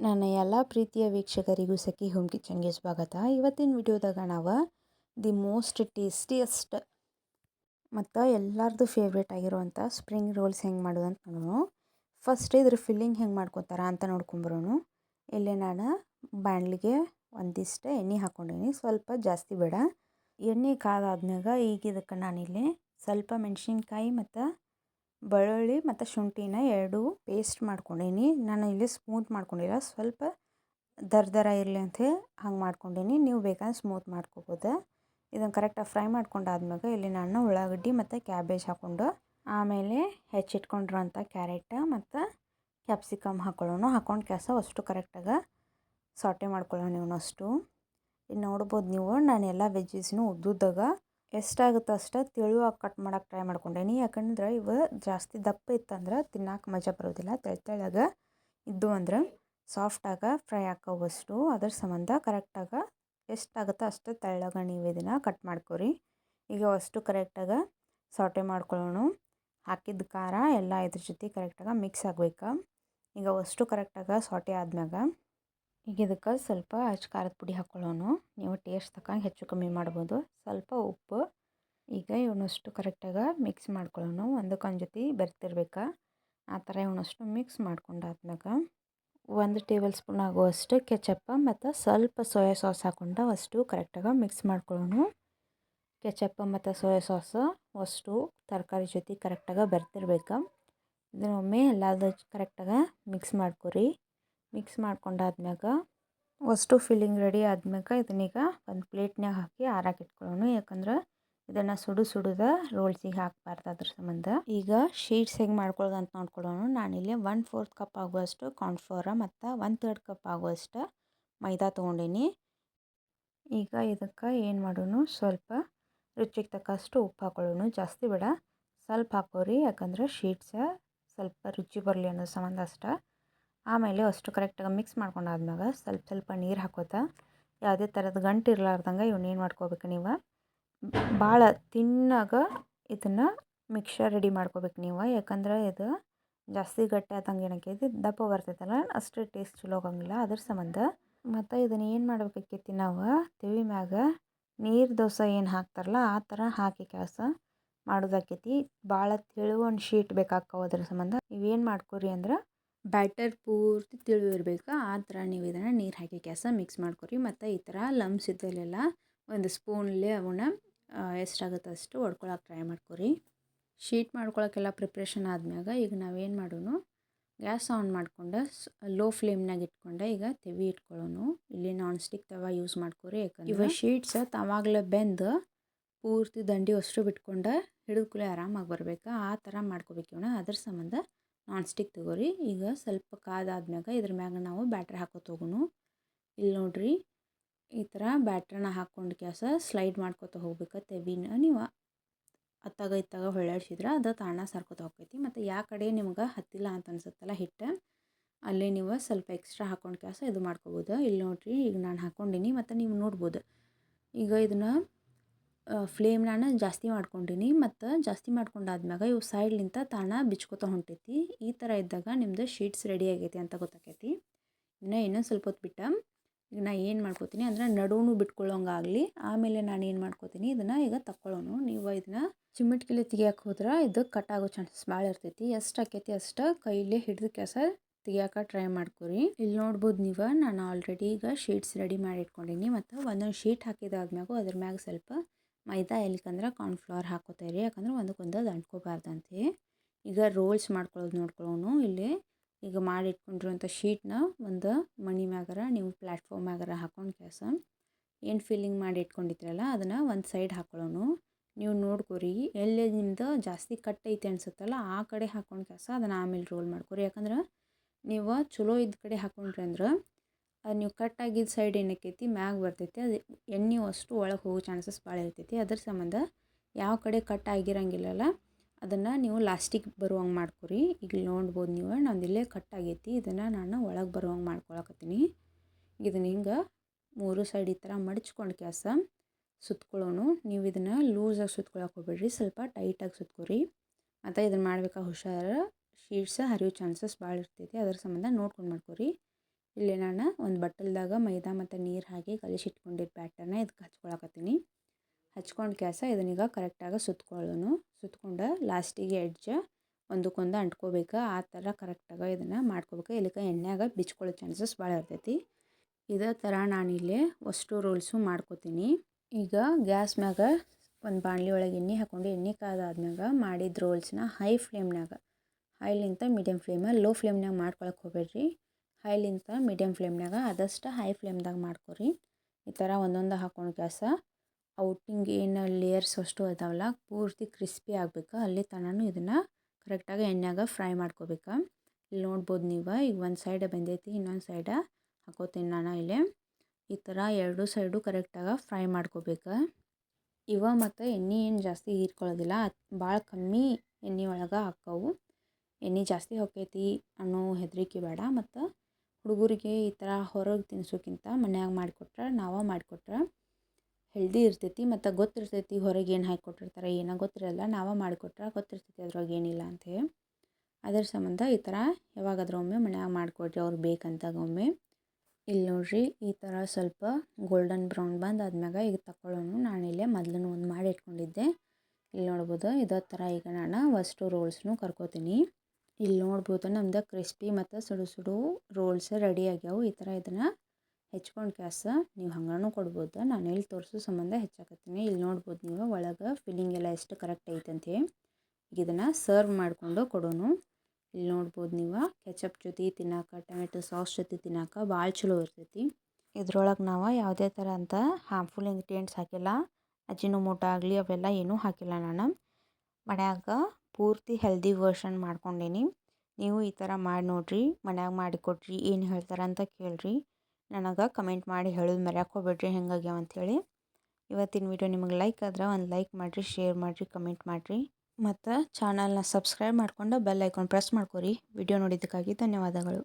ನನ್ನ ಎಲ್ಲ ಪ್ರೀತಿಯ ವೀಕ್ಷಕರಿಗೂ ಸಖಿ ಹೋಮ್ ಕಿಚನ್ಗೆ ಸ್ವಾಗತ. ಇವತ್ತಿನ ವಿಡಿಯೋದಾಗ ನಾವು ದಿ ಮೋಸ್ಟ್ ಟೇಸ್ಟಿಯಸ್ಟ್ ಮತ್ತು ಎಲ್ಲರದು ಫೇವ್ರೇಟ್ ಆಗಿರುವಂಥ ಸ್ಪ್ರಿಂಗ್ ರೋಲ್ಸ್ ಹೆಂಗೆ ಮಾಡೋದು ಅಂತ ನೋಡೋಣ. ಫಸ್ಟ್ ಇದ್ರ ಫಿಲ್ಲಿಂಗ್ ಹೆಂಗೆ ಮಾಡ್ಕೊತಾರ ಅಂತ ನೋಡ್ಕೊಂಬರೋಣ. ಇಲ್ಲಿ ನಾನು ಬಾಣಲಿಗೆ ಒಂದಿಷ್ಟು ಎಣ್ಣೆ ಹಾಕ್ಕೊಂಡೀನಿ ಸ್ವಲ್ಪ ಜಾಸ್ತಿ ಬೇಡ. ಎಣ್ಣೆ ಕಾದಾದ್ಮ್ಯಾಗ ಈಗ ಇದಕ್ಕೆ ನಾನಿಲ್ಲಿ ಸ್ವಲ್ಪ ಮೆಣಸಿನ್ಕಾಯಿ ಮತ್ತು ಬೆಳ್ಳುಳ್ಳಿ ಮತ್ತು ಶುಂಠಿನ ಎರಡು ಪೇಸ್ಟ್ ಮಾಡ್ಕೊಂಡೀನಿ. ನಾನು ಇಲ್ಲಿ ಸ್ಮೂತ್ ಮಾಡ್ಕೊಂಡಿಲ್ಲ. ಸ್ವಲ್ಪ ದರ ದರ ಇರಲಿ ಅಂಥೇಳಿ ಹಂಗೆ ಮಾಡ್ಕೊಂಡೀನಿ. ನೀವು ಬೇಕಾದ್ರೆ ಸ್ಮೂತ್ ಮಾಡ್ಕೋಬೋದು. ಇದನ್ನು ಕರೆಕ್ಟಾಗಿ ಫ್ರೈ ಮಾಡ್ಕೊಂಡಾದ್ಮ್ಯಾಗ ಇಲ್ಲಿ ನಾನು ಉಳ್ಳಾಗಡ್ಡಿ ಮತ್ತು ಕ್ಯಾಬೇಜ್ ಹಾಕ್ಕೊಂಡು ಆಮೇಲೆ ಹೆಚ್ಚಿಟ್ಕೊಂಡಿರೋಂಥ ಕ್ಯಾರೆಟ್ ಮತ್ತು ಕ್ಯಾಪ್ಸಿಕಮ್ ಹಾಕ್ಕೊಳ್ಳೋಣ ಹಾಕ್ಕೊಂಡು ಕೆಲಸ ಅಷ್ಟು ಕರೆಕ್ಟಾಗಿ ಸಾಟೆ ಮಾಡ್ಕೊಳ್ಳೋಣ ಇವನಷ್ಟು ಇಲ್ಲಿ ನೋಡ್ಬೋದು ನೀವು. ನಾನು ಎಲ್ಲ ವೆಜ್ಜಸ್ನು ಉದ್ದುದ್ದಾಗ ಎಷ್ಟಾಗುತ್ತೆ ಅಷ್ಟು ತೆಳುವಾಗಿ ಕಟ್ ಮಾಡೋಕೆ ಟ್ರೈ ಮಾಡ್ಕೊಂಡೇನಿ ಯಾಕಂದ್ರೆ ಇವು ಜಾಸ್ತಿ ದಪ್ಪ ಇತ್ತಂದ್ರೆ ತಿನ್ನಕ್ಕೆ ಮಜಾ ಬರೋದಿಲ್ಲ. ತೆಳು ತೆಳ್ಳಗೆ ಇದ್ದು ಅಂದ್ರೆ ಸಾಫ್ಟಾಗಿ ಫ್ರೈ ಹಾಕೋವಷ್ಟು ಅದ್ರ ಸಂಬಂಧ ಕರೆಕ್ಟಾಗಿ ಎಷ್ಟಾಗುತ್ತೆ ಅಷ್ಟು ತೆಳ್ಳಗೆ ನೀವು ಇದನ್ನು ಕಟ್ ಮಾಡ್ಕೊರಿ. ಈಗ ಅಷ್ಟು ಕರೆಕ್ಟಾಗಿ ಸಾಟೆ ಮಾಡ್ಕೊಳ್ಳೋಣ. ಹಾಕಿದ ಖಾರ ಎಲ್ಲ ಇದ್ರ ಜೊತೆ ಕರೆಕ್ಟಾಗಿ ಮಿಕ್ಸ್ ಆಗಬೇಕು. ಈಗ ಅಷ್ಟು ಕರೆಕ್ಟಾಗಿ ಸಾಟೆ ಆದ್ಮ್ಯಾಗ ಈಗ ಇದಕ್ಕೆ ಸ್ವಲ್ಪ ಅಚ್ಚ ಖಾರದ ಪುಡಿ ಹಾಕ್ಕೊಳ್ಳೋಣ ನೀವು ಟೇಸ್ಟ್ ತಕ್ಕಂಗೆ ಹೆಚ್ಚು ಕಮ್ಮಿ ಮಾಡ್ಬೋದು. ಸ್ವಲ್ಪ ಉಪ್ಪು ಈಗ ಇವನಷ್ಟು ಕರೆಕ್ಟಾಗಿ ಮಿಕ್ಸ್ ಮಾಡ್ಕೊಳ್ಳೋಣ ಒಂದಕ್ಕೊಂದು ಜೊತೆ ಬೆರೆತಿರ್ಬೇಕು? ಆ ಥರ ಇವನಷ್ಟು ಮಿಕ್ಸ್ ಮಾಡ್ಕೊಂಡಾದ್ಮ್ಯಾಗ ಒಂದು ಟೇಬಲ್ ಸ್ಪೂನ್ ಆಗುವಷ್ಟು ಕೆಚಪ್ಪ ಮತ್ತು ಸ್ವಲ್ಪ ಸೋಯಾ ಸಾಸ್ ಹಾಕ್ಕೊಂಡು ಅಷ್ಟು ಕರೆಕ್ಟಾಗಿ ಮಿಕ್ಸ್ ಮಾಡ್ಕೊಳ್ಳೋಣ ಕೆಚಪ್ಪ ಮತ್ತು ಸೋಯಾ ಸಾಸ್ ಅಷ್ಟು ತರಕಾರಿ ಜೊತೆ ಕರೆಕ್ಟಾಗಿ ಬೆರ್ತಿರ್ಬೇಕು. ಇದನ್ನೊಮ್ಮೆ ಎಲ್ಲದು ಕರೆಕ್ಟಾಗಿ ಮಿಕ್ಸ್ ಮಾಡ್ಕೊರಿ. ಮಿಕ್ಸ್ ಮಾಡ್ಕೊಂಡಾದ್ಮ್ಯಾಗ ಅಷ್ಟು ಫಿಲ್ಲಿಂಗ್ ರೆಡಿ ಆದ್ಮ್ಯಾಗ ಇದನ್ನೀಗ ಒಂದು ಪ್ಲೇಟ್ನಾಗ ಹಾಕಿ ಆರಾಕಿಟ್ಕೊಳ್ಳೋಣ ಯಾಕಂದ್ರೆ ಇದನ್ನು ಸುಡು ಸುಡುದ ರೋಲ್ಸಿಗೆ ಹಾಕಬಾರ್ದು ಅದ್ರ ಸಂಬಂಧ. ಈಗ ಶೀಟ್ಸ್ ಹೆಂಗೆ ಮಾಡ್ಕೊಳ್ಳೋದು ಅಂತ ನೋಡ್ಕೊಳ್ಳೋಣ. ನಾನಿಲ್ಲಿ ಒನ್ ಫೋರ್ತ್ ಕಪ್ ಆಗುವಷ್ಟು ಕಾರ್ನ್ಫ್ಲೋರ ಮತ್ತು ಒನ್ ತರ್ಡ್ ಕಪ್ ಆಗುವಷ್ಟು ಮೈದಾ ತೊಗೊಂಡೀನಿ. ಈಗ ಇದಕ್ಕೆ ಏನು ಮಾಡೋಣ ಸ್ವಲ್ಪ ರುಚಿಗೆ ತಕ್ಕಷ್ಟು ಉಪ್ಪು ಹಾಕೊಳ್ಳೋಣ ಜಾಸ್ತಿ ಬೇಡ. ಸ್ವಲ್ಪ ಹಾಕೋರಿ ಯಾಕಂದ್ರೆ ಶೀಟ್ಸ ಸ್ವಲ್ಪ ರುಚಿ ಬರಲಿ ಅನ್ನೋ ಸಂಬಂಧ ಅಷ್ಟ. ಆಮೇಲೆ ಅಷ್ಟು ಕರೆಕ್ಟಾಗಿ ಮಿಕ್ಸ್ ಮಾಡ್ಕೊಂಡಾದ್ಮ್ಯಾಗ ಸ್ವಲ್ಪ ಸ್ವಲ್ಪ ನೀರು ಹಾಕೋತಾ. ಯಾವುದೇ ಥರದ ಗಂಟು ಇರಲಾರ್ದಂಗೆ ಇವನ್ನೇನು ಮಾಡ್ಕೋಬೇಕು ನೀವು? ಭಾಳ ತಿನ್ನಾಗ ಇದನ್ನು ಮಿಕ್ಸರ್ ರೆಡಿ ಮಾಡ್ಕೋಬೇಕು ನೀವು. ಯಾಕಂದ್ರೆ ಇದು ಜಾಸ್ತಿ ಗಟ್ಟಿ ಆದಂಗೆ ಏನಾಕೈತಿ ದಪ್ಪ ಬರ್ತೈತಲ್ಲ, ಅಷ್ಟು ಟೇಸ್ಟ್ ಚಲೋ ಆಗಂಗಿಲ್ಲ. ಅದ್ರ ಸಂಬಂಧ ಮತ್ತು ಇದನ್ನು ಏನು ಮಾಡ್ಬೇಕಾಕೈತಿ ನಾವು? ತಿಳಿ ಮ್ಯಾಗ ನೀರು ದೋಸೆ ಏನು ಹಾಕ್ತಾರಲ್ಲ, ಆ ಥರ ಹಾಕಿ ಕೆಲಸ ಮಾಡೋದಾಕೈತಿ. ಭಾಳ ತೆಳು ಒಂದು ಶೀಟ್ ಬೇಕಾಕ್ಕವ ಅದ್ರ ಸಂಬಂಧ. ನೀವೇನು ಮಾಡ್ಕೊರಿ ಅಂದ್ರೆ ಬ್ಯಾಟರ್ ಪೂರ್ತಿ ತಿಳು ಇರಬೇಕು ಆ ಥರ ನೀವು ಇದನ್ನು ನೀರು ಹಾಕಿ ಕೆಲಸ ಮಿಕ್ಸ್ ಮಾಡ್ಕೊರಿ. ಮತ್ತು ಈ ಥರ ಲಮ್ಸ್ ಇದ್ದಲ್ಲೆಲ್ಲ ಒಂದು ಸ್ಪೂನಲ್ಲಿ ಅವನ್ನ ಎಷ್ಟಾಗುತ್ತೆ ಅಷ್ಟು ಹೊಡ್ಕೊಳಕ್ಕೆ ಟ್ರೈ ಮಾಡ್ಕೊರಿ. ಶೀಟ್ ಮಾಡ್ಕೊಳಕ್ಕೆಲ್ಲ ಪ್ರಿಪ್ರೇಷನ್ ಆದ್ಮ್ಯಾಗ ಈಗ ನಾವೇನು ಮಾಡೋಣ ಗ್ಯಾಸ್ ಆನ್ ಮಾಡ್ಕೊಂಡು ಲೋ ಫ್ಲೇಮ್ನಾಗ ಇಟ್ಕೊಂಡು ಈಗ ತೆವಿ ಇಟ್ಕೊಳ್ಳೋಣ ಇಲ್ಲಿ ನಾನ್ ಸ್ಟಿಕ್ ತವ ಯೂಸ್ ಮಾಡ್ಕೊರಿ, ಯಾಕಂದ್ರೆ ಇವ ಶೀಟ್ಸ್ ತಾವಾಗಲೇ ಬೆಂದು ಪೂರ್ತಿ ದಂಡಿ ಅಷ್ಟು ಬಿಟ್ಕೊಂಡು ಹಿಡಿದ್ಕೂಲೆ ಆರಾಮಾಗಿ ಬರಬೇಕು. ಆ ಥರ ಮಾಡ್ಕೋಬೇಕು ಇವನ. ಅದ್ರ ಸಂಬಂಧ ನಾನ್ ಸ್ಟಿಕ್ ತಗೋರಿ. ಈಗ ಸ್ವಲ್ಪ ಕಾದಾದ್ಮ್ಯಾಗ ಇದ್ರ ಮ್ಯಾಗ ನಾವು ಬ್ಯಾಟ್ರಿ ಹಾಕೋತ ಹೋಗೋಣ ಇಲ್ಲಿ ನೋಡ್ರಿ ಈ ಥರ ಬ್ಯಾಟ್ರನ್ನ ಹಾಕ್ಕೊಂಡು ಕ್ಯಾಸ ಸ್ಲೈಡ್ ಮಾಡ್ಕೊತ ಹೋಗ್ಬೇಕು ತೆವಿನ ನೀವು. ಅತ್ತಾಗ ಇತ್ತಾಗ ಹೊಳ್ಳಾಡ್ಸಿದ್ರೆ ಅದು ತಾಣ ಸರ್ಕೋತ ಹೋಗ್ತೈತಿ. ಮತ್ತು ಯಾವ ಕಡೆ ನಿಮ್ಗೆ ಹತ್ತಿಲ್ಲ ಅಂತ ಅನ್ಸುತ್ತಲ್ಲ ಹಿಟ್ಟು, ಅಲ್ಲೇ ನೀವು ಸ್ವಲ್ಪ ಎಕ್ಸ್ಟ್ರಾ ಹಾಕ್ಕೊಂಡು ಕ್ಯಾಸ ಇದು ಮಾಡ್ಕೋಬೋದು. ಇಲ್ಲಿ ನೋಡ್ರಿ ಈಗ ನಾನು ಹಾಕ್ಕೊಂಡಿನಿ ಮತ್ತು ನೀವು ನೋಡ್ಬೋದು. ಈಗ ಇದನ್ನು ಫ್ಲೇಮ್ ನಾನು ಜಾಸ್ತಿ ಮಾಡ್ಕೊಂಡಿನಿ ಮತ್ತು ಜಾಸ್ತಿ ಮಾಡ್ಕೊಂಡಾದ್ಮ್ಯಾಗ ಇವು ಸೈಡ್ಲಿಂತ ತಾಣ ಬಿಚ್ಕೋತ ಹೊಂಟೈತಿ. ಈ ಥರ ಇದ್ದಾಗ ನಿಮ್ಮದು ಶೀಟ್ಸ್ ರೆಡಿ ಆಗೈತಿ ಅಂತ ಗೊತ್ತಾಕೈತಿ. ಇನ್ನು ಇನ್ನೊಂದು ಸ್ವಲ್ಪ ಹೊತ್ತು ಬಿಟ್ಟು. ಈಗ ಏನು ಮಾಡ್ಕೋತೀನಿ ಅಂದರೆ ನಡುವು ಬಿಟ್ಕೊಳ್ಳೋಂಗಾಗಲಿ ಆಮೇಲೆ ನಾನು ಏನು ಮಾಡ್ಕೋತೀನಿ ಇದನ್ನು ಈಗ ತಕ್ಕೊಳ್ಳೋಣ ನೀವು ಇದನ್ನು ಚಿಮ್ಮಟ್ಕಿಲೆ ತೆಗಿಯಕ್ಕೆ ಹೋದ್ರೆ ಇದು ಕಟ್ ಆಗೋ ಚಾನ್ಸಸ್ ಭಾಳ ಇರ್ತೈತಿ. ಎಷ್ಟು ಆಕೈತಿ ಅಷ್ಟು ಕೈಲಿ ಹಿಡಿದು ಕೆಲಸ ತೆಗಿಯೋಕೆ ಟ್ರೈ ಮಾಡ್ಕೊರಿ. ಇಲ್ಲಿ ನೋಡ್ಬೋದು ನೀವು, ನಾನು ಆಲ್ರೆಡಿ ಈಗ ಶೀಟ್ಸ್ ರೆಡಿ ಮಾಡಿ ಇಟ್ಕೊಂಡಿನಿ. ಮತ್ತು ಒಂದೊಂದು ಶೀಟ್ ಹಾಕಿದಾದ್ಮ್ಯಾಗು ಅದ್ರ ಮ್ಯಾಗ ಸ್ವಲ್ಪ ಮೈದಾ ಎಲ್ಕಂದ್ರೆ ಕಾರ್ನ್ಫ್ಲವರ್ ಹಾಕೋತೀರಿ ಯಾಕಂದ್ರೆ ಒಂದಕ್ಕೊಂದು ಅಂಟ್ಕೋಬಾರ್ದಂತೆ. ಈಗ ರೋಲ್ಸ್ ಮಾಡ್ಕೊಳ್ಳೋದು ನೋಡ್ಕೊಳ್ಳೋನು ಇಲ್ಲಿ. ಈಗ ಮಾಡಿ ಇಟ್ಕೊಂಡಿರುವಂಥ ಶೀಟ್ನ ಒಂದು ಮಣಿ ಮ್ಯಾಗರ, ನೀವು ಪ್ಲ್ಯಾಟ್ಫಾರ್ಮ್ ಮ್ಯಾಗರ ಹಾಕೊಂಡು ಕೆಲಸ. ಏನು ಫಿಲ್ಲಿಂಗ್ ಮಾಡಿ ಇಟ್ಕೊಂಡಿದ್ರಲ್ಲ ಅದನ್ನು ಒಂದು ಸೈಡ್ ಹಾಕೊಳ್ಳೋಣ ನೀವು ನೋಡ್ಕೊರಿ ಎಲ್ಲಿ ನಿಮ್ದು ಜಾಸ್ತಿ ಕಟ್ ಐತೆ ಅನ್ಸುತ್ತಲ್ಲ, ಆ ಕಡೆ ಹಾಕೊಂಡು ಕೆಲಸ, ಅದನ್ನು ಆಮೇಲೆ ರೋಲ್ ಮಾಡ್ಕೊರಿ. ಯಾಕಂದ್ರೆ ನೀವು ಚಲೋ ಇದ್ದ ಕಡೆ ಹಾಕೊಂಡ್ರಿ ಅಂದ್ರೆ, ಅದು ನೀವು ಕಟ್ ಆಗಿದ್ದ ಸೈಡ್ ಏನಕ್ಕೈತಿ, ಮ್ಯಾಗ ಬರ್ತೈತಿ, ಅದು ಎಣ್ಣೆ ಅಷ್ಟು ಒಳಗೆ ಹೋಗೋ ಚಾನ್ಸಸ್ ಭಾಳ ಇರ್ತೈತಿ. ಅದ್ರ ಸಂಬಂಧ ಯಾವ ಕಡೆ ಕಟ್ ಆಗಿರಂಗಿಲ್ಲಲ್ಲ ಅದನ್ನು ನೀವು ಲಾಸ್ಟಿಗೆ ಬರುವಂಗೆ ಮಾಡ್ಕೊರಿ. ಈಗ ನೋಡ್ಬೋದು ನೀವು, ನಂದು ಇಲ್ಲೇ ಕಟ್ ಆಗೈತಿ. ಇದನ್ನು ನಾನು ಒಳಗೆ ಬರುವಂಗೆ ಮಾಡ್ಕೊಳಕತ್ತೀನಿ. ಇದನ್ನ ಹಿಂಗೆ ಮೂರು ಸೈಡ್ ಈ ಥರ ಮಡಚ್ಕೊಂಡು ಕೆಲಸ ಸುತ್ಕೊಳ್ಳೋಣ ನೀವು ಇದನ್ನು ಲೂಸಾಗಿ ಸುತ್ಕೊಳಕ್ಕೆ ಹೋಗ್ಬೇಡ್ರಿ. ಸ್ವಲ್ಪ ಟೈಟಾಗಿ ಸುತ್ಕೊರಿ. ಮತ್ತು ಇದನ್ನು ಮಾಡ್ಬೇಕಾ ಹುಷಾರು ಶೀಟ್ಸ್ ಹರಿಯೋ ಚಾನ್ಸಸ್ ಭಾಳ ಇರ್ತೈತಿ. ಅದ್ರ ಸಂಬಂಧ ನೋಡ್ಕೊಂಡು ಮಾಡ್ಕೊರಿ. ಇಲ್ಲಿ ನಾನು ಒಂದು ಬಟ್ಟಲ್ದಾಗ ಮೈದಾ ಮತ್ತು ನೀರು ಹಾಕಿ ಕಲಿಸಿಟ್ಕೊಂಡಿದ್ದ ಬ್ಯಾಟರ್ನ ಇದಕ್ಕೆ ಹಚ್ಕೊಳಕತ್ತೀನಿ. ಹಚ್ಕೊಂಡು ಕ್ಯಾಸ ಇದನ್ನೀಗ ಕರೆಕ್ಟಾಗಿ ಸುತ್ಕೊಳ್ಳೋನು. ಸುತ್ಕೊಂಡು ಲಾಸ್ಟಿಗೆ ಎಡ್ಜ್ ಒಂದಕ್ಕೊಂದು ಅಂಟ್ಕೋಬೇಕು. ಆ ಥರ ಕರೆಕ್ಟಾಗಿ ಇದನ್ನು ಮಾಡ್ಕೋಬೇಕು. ಇಲ್ಲಿಕ ಎಣ್ಣೆಯಾಗ ಬಿಚ್ಕೊಳ್ಳೋ ಚಾನ್ಸಸ್ ಭಾಳ ಇರ್ತೈತಿ. ಇದೇ ಥರ ನಾನಿಲ್ಲಿ ಅಷ್ಟು ರೋಲ್ಸು ಮಾಡ್ಕೋತೀನಿ. ಈಗ ಗ್ಯಾಸ್ ಮ್ಯಾಗ ಒಂದು ಬಾಣಲಿ ಒಳಗೆ ಎಣ್ಣೆ ಹಾಕ್ಕೊಂಡು ಎಣ್ಣೆ ಕಾದಾದ್ಮ್ಯಾಗ ಮಾಡಿದ ರೋಲ್ಸ್ನ ಹೈ ಫ್ಲೇಮ್ನಾಗ ಹೈಲಿಂತ ಮೀಡಿಯಮ್ ಫ್ಲೇಮ ಲೋ ಫ್ಲೇಮ್ನಾಗ ಮಾಡ್ಕೊಳಕ್ಕೆ ಹೋಗ್ಬೇಡ್ರಿ. ಹೈಲಿಂತ ಮೀಡಿಯಮ್ ಫ್ಲೇಮ್ನಾಗ ಆದಷ್ಟು ಹೈ ಫ್ಲೇಮ್ದಾಗ ಮಾಡ್ಕೊರಿ. ಈ ಥರ ಒಂದೊಂದು ಹಾಕ್ಕೊಂಡು ಗ್ಯಾಸ ಔಟಿಂಗ್ ಏನು ಲೇಯರ್ಸ್ ಅಷ್ಟು ಅದಾವಲ್ಲ, ಪೂರ್ತಿ ಕ್ರಿಸ್ಪಿ ಆಗಬೇಕು. ಅಲ್ಲಿ ತನಕ ಇದನ್ನು ಕರೆಕ್ಟಾಗಿ ಎಣ್ಣೆಯಾಗ ಫ್ರೈ ಮಾಡ್ಕೋಬೇಕು. ಇಲ್ಲಿ ನೋಡ್ಬೋದು ನೀವು, ಈಗ ಒಂದು ಸೈಡ್ ಬಂದೈತಿ, ಇನ್ನೊಂದು ಸೈಡ ಹಾಕೋತೀನಿ ನಾನು ಇಲ್ಲಿ. ಈ ಥರ ಎರಡು ಸೈಡು ಕರೆಕ್ಟಾಗಿ ಫ್ರೈ ಮಾಡ್ಕೋಬೇಕು. ಇವ ಮತ್ತು ಎಣ್ಣೆ ಏನು ಜಾಸ್ತಿ ಹೀರ್ಕೊಳ್ಳೋದಿಲ್ಲ ಭಾಳ ಕಮ್ಮಿ ಎಣ್ಣೆ ಒಳಗೆ ಹಾಕವು. ಎಣ್ಣೆ ಜಾಸ್ತಿ ಹೊಕ್ಕೈತಿ ಅನ್ನೋ ಹೆದರಿಕೆ ಬೇಡ, ಮತ್ತು ಹುಡುಗರಿಗೆ ಈ ಥರ ಹೊರಗೆ ತಿನ್ಸೋಕ್ಕಿಂತ ಮನ್ಯಾಗ ಮಾಡಿಕೊಟ್ರೆ, ನಾವೇ ಮಾಡಿಕೊಟ್ರೆ ಹೆಲ್ದಿ ಇರ್ತೈತಿ ಮತ್ತು ಗೊತ್ತಿರ್ತೈತಿ ಹೊರಗೆ ಏನು ಹಾಕಿ ಕೊಟ್ಟಿರ್ತಾರೆ ಏನೋ ಗೊತ್ತಿರಲ್ಲ, ನಾವೇ ಮಾಡಿಕೊಟ್ರೆ ಗೊತ್ತಿರ್ತೈತಿ ಅದ್ರೊಳಗೆ ಏನಿಲ್ಲ ಅಂತೇಳಿ ಅದ್ರ ಸಂಬಂಧ ಈ ಥರ ಯಾವಾಗಾದ್ರೂ ಒಮ್ಮೆ ಮನ್ಯಾಗ ಮಾಡಿಕೊಡ್ರಿ ಅವ್ರು ಬೇಕಂತಾಗ ಒಮ್ಮೆ. ಇಲ್ಲಿ ನೋಡ್ರಿ ಈ ಥರ ಸ್ವಲ್ಪ ಗೋಲ್ಡನ್ ಬ್ರೌನ್ ಬಂದು ಆದ್ಮ್ಯಾಗ ಈಗ ನಾನು ನಾನಿಲ್ಲೇ ಮೊದಲು ಒಂದು ಮಾಡಿ ಇಟ್ಕೊಂಡಿದ್ದೆ. ಇಲ್ಲಿ ನೋಡ್ಬೋದು ಇದೇ ಥರ ಈಗ ನಾನು ಫಸ್ಟು ರೋಲ್ಸ್ನು ಕರ್ಕೋತೀನಿ. ಇಲ್ಲಿ ನೋಡ್ಬೋದು ನಮ್ದು ಕ್ರಿಸ್ಪಿ ಮತ್ತು ಸುಡು ಸುಡು ರೋಲ್ಸ್ ರೆಡಿ ಆಗ್ಯಾವು, ಈ ಥರ ಇದನ್ನು ಹೆಚ್ಕೊಂಡು ಕ್ಯಾಸ, ನೀವು ಹಂಗಾನು ಕೊಡ್ಬೋದು. ನಾನು ಇಲ್ಲಿ ತೋರಿಸೋ ಸಂಬಂಧ ಹೆಚ್ಚಾಕತ್ತೀನಿ. ಇಲ್ಲಿ ನೋಡ್ಬೋದು ನೀವು ಒಳಗೆ ಫಿಲ್ಲಿಂಗ್ ಎಲ್ಲ ಎಷ್ಟು ಕರೆಕ್ಟ್ ಐತೆ ಈಗ ಇದನ್ನು ಸರ್ವ್ ಮಾಡಿಕೊಂಡು ಕೊಡೋನು. ಇಲ್ಲಿ ನೋಡ್ಬೋದು ನೀವು ಕೆಚಪ್ ಜೊತೆ ತಿನ್ನಾಕ ಟೊಮೆಟೊ ಸಾಸ್ ಜೊತೆ ತಿನ್ನಾಕ ಭಾಳ ಚಲೋ ಇರ್ತೈತಿ. ಇದ್ರೊಳಗೆ ನಾವು ಯಾವುದೇ ಥರ ಅಂತ ಹಾರ್ಮ್ಫುಲ್ ಇಂಗ್ರೀಡಿಯೆಂಟ್ಸ್ ಹಾಕಿಲ್ಲ. ಅಜಿನೋಮೋಟೊ ಆಗಲಿ ಅವೆಲ್ಲ ಏನೂ ಹಾಕಿಲ್ಲ ನಾನು. ಮನ್ಯಾಗ ಪೂರ್ತಿ ಹೆಲ್ದಿ ವರ್ಷನ್ ಮಾಡ್ಕೊಂಡೇನಿ. ನೀವು ಈ ಥರ ಮಾಡಿ ನೋಡಿರಿ. ಮನ್ಯಾಗ ಮಾಡಿಕೊಡ್ರಿ ಏನು ಹೇಳ್ತಾರೆ ಅಂತ ಕೇಳಿರಿ. ನನಗೆ ಕಮೆಂಟ್ ಮಾಡಿ ಹೇಳೋದು ಮರ್ಯಾಕೆ ಹೋಗ್ಬೇಡ್ರಿ ಹೆಂಗಾಗ್ಯಾವ ಅಂಥೇಳಿ ಇವತ್ತಿನ ವಿಡಿಯೋ ನಿಮಗೆ ಲೈಕ್ ಆದ್ರೆ ಒಂದು ಲೈಕ್ ಮಾಡಿರಿ ಶೇರ್ ಮಾಡಿರಿ ಕಮೆಂಟ್ ಮಾಡಿರಿ. ಮತ್ತು ಚಾನಲ್ನ ಸಬ್ಸ್ಕ್ರೈಬ್ ಮಾಡ್ಕೊಂಡು ಬೆಲ್ ಐಕಾನ್ ಪ್ರೆಸ್ ಮಾಡ್ಕೊರಿ. ವಿಡಿಯೋ ನೋಡಿದ್ದಕ್ಕಾಗಿ ಧನ್ಯವಾದಗಳು.